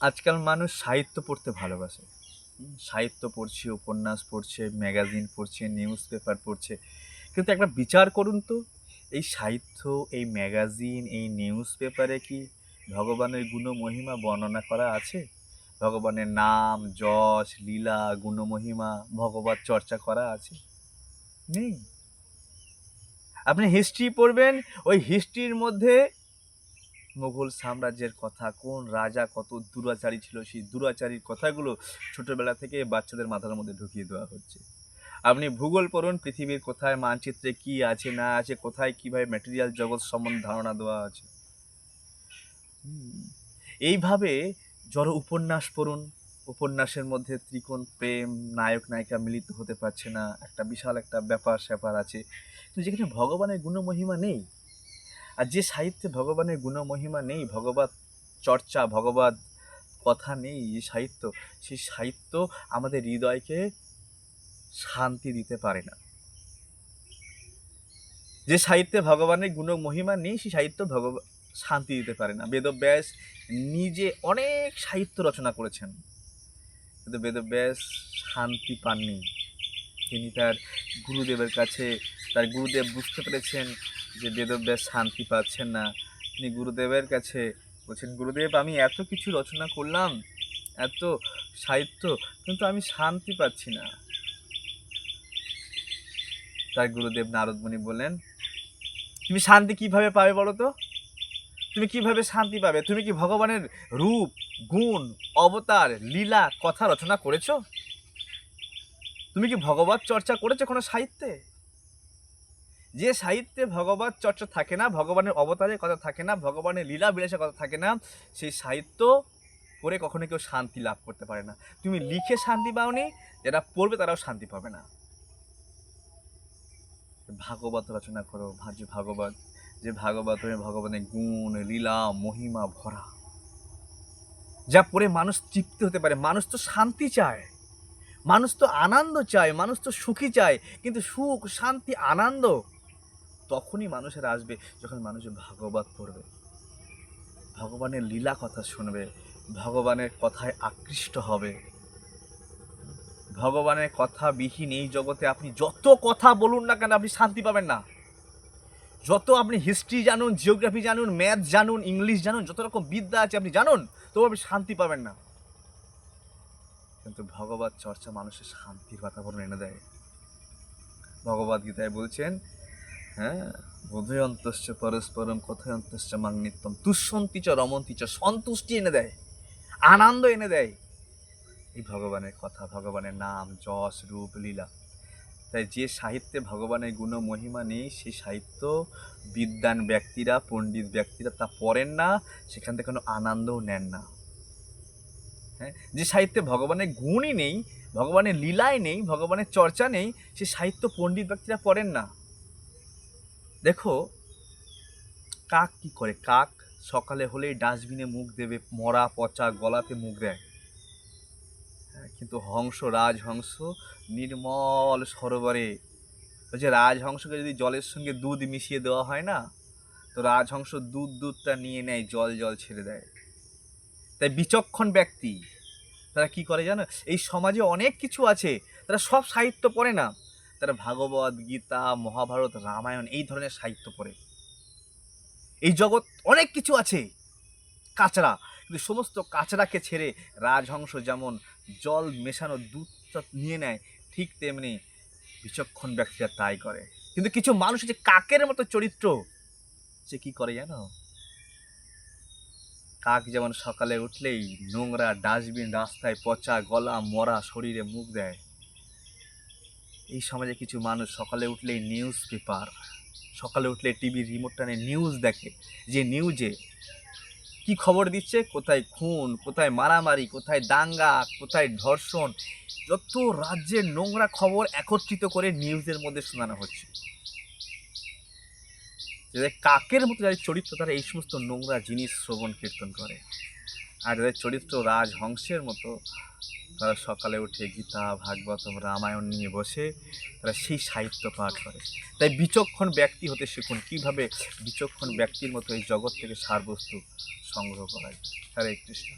আজকাল মানুষ সাহিত্য পড়তে ভালোবাসে। সাহিত্য পড়ছে, উপন্যাস পড়ছে, ম্যাগাজিন পড়ছে, নিউজ পেপার পড়ছে। কিন্তু একটা বিচার করুন তো, এই সাহিত্য, এই ম্যাগাজিন, এই নিউজ পেপারে কি ভগবানের গুণমহিমা বর্ণনা করা আছে? ভগবানের নাম, যশ, লীলা, গুণমহিমা, ভগবত চর্চা করা আছে? নেই। আপনি হিস্ট্রি পড়বেন, ওই হিস্ট্রির মধ্যে মুঘল সাম্রাজ্যের কথা, কোন রাজা কত দুরাচারী ছিল, সেই দুরাচারীর কথাগুলো ছোটবেলা থেকে বাচ্চাদের মাথার মধ্যে ঢুকিয়ে দেওয়া হচ্ছে। আপনি ভূগোল পড়ুন, পৃথিবীর কোথায় মানচিত্রে কি আছে, না আছে, কোথায় কীভাবে ম্যাটেরিয়াল জগৎ সম্বন্ধে ধারণা দেওয়া আছে। এইভাবে জড় উপন্যাস পড়ুন, উপন্যাসের মধ্যে ত্রিকোণ প্রেম, নায়ক, নায়িকা মিলিত হতে পারছে না, একটা বিশাল একটা ব্যাপার স্যাপার আছে। কিন্তু যেখানে ভগবানের গুণমহিমা নেই আর যে সাহিত্যে ভগবানের গুণমহিমা নেই, ভগবত চর্চা, ভগবত কথা নেই, যে সাহিত্য সেই সাহিত্য আমাদের হৃদয়কে শান্তি দিতে পারে না। যে সাহিত্যে ভগবানের গুণ মহিমা নেই সেই সাহিত্য ভগব, শান্তি দিতে পারে না। বেদব্যাস নিজে অনেক সাহিত্য রচনা করেছেন। কিন্তু বেদব্যাস শান্তি পাননি। তিনি তার গুরুদেবের কাছে, তার গুরুদেব বুঝতে পেরেছেন যে বেদব্যাস শান্তি পাচ্ছেন না। তিনি গুরুদেবের কাছে বলছেন, গুরুদেব, আমি এত কিছু রচনা করলাম, এত সাহিত্য, কিন্তু আমি শান্তি পাচ্ছি না। তার গুরুদেব নারদমণি বললেন, তুমি শান্তি কীভাবে পাবে বলো তো? তুমি কীভাবে শান্তি পাবে? তুমি কি ভগবানের রূপ, গুণ, অবতার, লীলা, কথা রচনা করেছ? তুমি কি ভগবত চর্চা করেছ কোনো সাহিত্যে? যে সাহিত্যে ভগবত চর্চা থাকে না, ভগবানের অবতারের কথা থাকে না, ভগবানের লীলা বিলাসের কথা থাকে না, সেই সাহিত্য পড়ে কখনো কেউ শান্তি লাভ করতে পারে না। তুমি লিখে শান্তি পাওনি যারা পড়বে তারাও শান্তি পাবে না। ভাগবত রচনা করো, ভাজ্য ভাগবত। যে ভাগবত ভগবানের গুণ, লীলা, মহিমা ভরা। যা পড়ে মানুষ তৃপ্তি হতে পারে, মানুষ তো শান্তি চায়। মানুষ তো আনন্দ চায়, মানুষ তো সুখী চায়, কিন্তু সুখ, শান্তি, আনন্দ তখনই মানুষের আসবে যখন মানুষ ভাগবত পড়বে। ভগবানের লীলা কথা শুনবে, ভগবানের কথায় আকৃষ্ট হবে। ভগবানের কথা বিহীন এই জগতে আপনি যত কথা বলুন না কেন আপনি শান্তি পাবেন না। যত আপনি হিস্ট্রি জানুন, জিওগ্রাফি জানুন, ম্যাথ জানুন, ইংলিশ জানুন, যত রকম বিদ্যা আছে আপনি জানুন, তবু আপনি শান্তি পাবেন না। কিন্তু ভগবত চর্চা মানুষের শান্তির বাতাবরণ এনে দেয়। ভগবদ গীতায় বলছেন হ্যাঁ বোধয়ন্তশ্চ পরস্পরম কথয়ন্তশ্চ মাংনিত্যম তুষ্যন্তি চ রমন্তি চ সন্তুষ্টি এনে দেয়, আনন্দ এনে দেয়। এই ভগবানের কথা, ভগবানের নাম, যশ, রূপ, লীলা। তাই যে সাহিত্যে ভগবানের গুণ, মহিমা নেই সেই সাহিত্য বিদ্যান ব্যক্তিরা, পণ্ডিত ব্যক্তিরা তা পড়েন না, সেখান থেকে কোনো আনন্দও নেন না। হ্যাঁ? যে সাহিত্যে ভগবানের গুণই নেই ভগবানের লীলায় নেই ভগবানের চর্চা নেই সে সাহিত্য পণ্ডিত ব্যক্তিরা পড়েন না। দেখো কাক কি করে? কাক সকালে হলেই ডাস্টবিনে মুখ দেবে মরা পচা গলাতে মুখ দেয়। হ্যাঁ, কিন্তু হংস রাজহংস নির্মল সরোবরে। ওই যে রাজহংসকে যদি জলের সঙ্গে দুধ মিশিয়ে দেওয়া হয় না তো রাজহংস দুধ দুধটা নিয়ে নেয় জল জল ছেড়ে দেয়। তাই বিচক্ষণ ব্যক্তি। তারা কি করে জানো? এই সমাজে অনেক কিছু আছে, তারা সব সাহিত্য পড়ে না। তারা ভাগবত, গীতা, মহাভারত, রামায়ণ এই ধরনের সাহিত্য পড়ে। এই জগৎ অনেক কিছু আছে কাঁচড়া কিন্তু সমস্ত কাঁচড়াকে ছেড়ে রাজহংস যেমন জল মেশানো দুধটা নিয়ে নেয়, ঠিক তেমনি বিচক্ষণ ব্যক্তিরা তাই করে। কিন্তু কিছু মানুষ যে কাকের মতো চরিত্র। সে কি করে জানো? কাক যেমন সকালে উঠলেই নোংরা ডাস্টবিন রাস্তায় পচা গলা, মরা শরীরে মুখ দেয়। এই সমাজে কিছু মানুষ সকালে উঠলেই নিউজ পেপার সকালে উঠলে টিভির রিমোট টানে নিউজ দেখে। যে নিউজে কি খবর দিচ্ছে? কোথায় খুন, কোথায় মারামারি, কোথায় দাঙ্গা, কোথায় ধর্ষণ? যত রাজ্যের নোংরা খবর একত্রিত করে নিউজের মধ্যে শোনানো হচ্ছে। যাদের কাকের মতো যাদের চরিত্র, তারা এই সমস্ত নোংরা জিনিস শ্রবণ, কীর্তন করে। আর যাদের চরিত্র রাজহংসের মতো, তারা সকালে উঠে গীতা, ভাগবতম, রামায়ণ নিয়ে বসে তারা সেই সাহিত্য পাঠ করে। তাই বিচক্ষণ ব্যক্তি হতে শিখুন কীভাবে বিচক্ষণ ব্যক্তির মতো এই জগৎ থেকে সারবস্তু সংগ্রহ করা যায়। হরে কৃষ্ণ।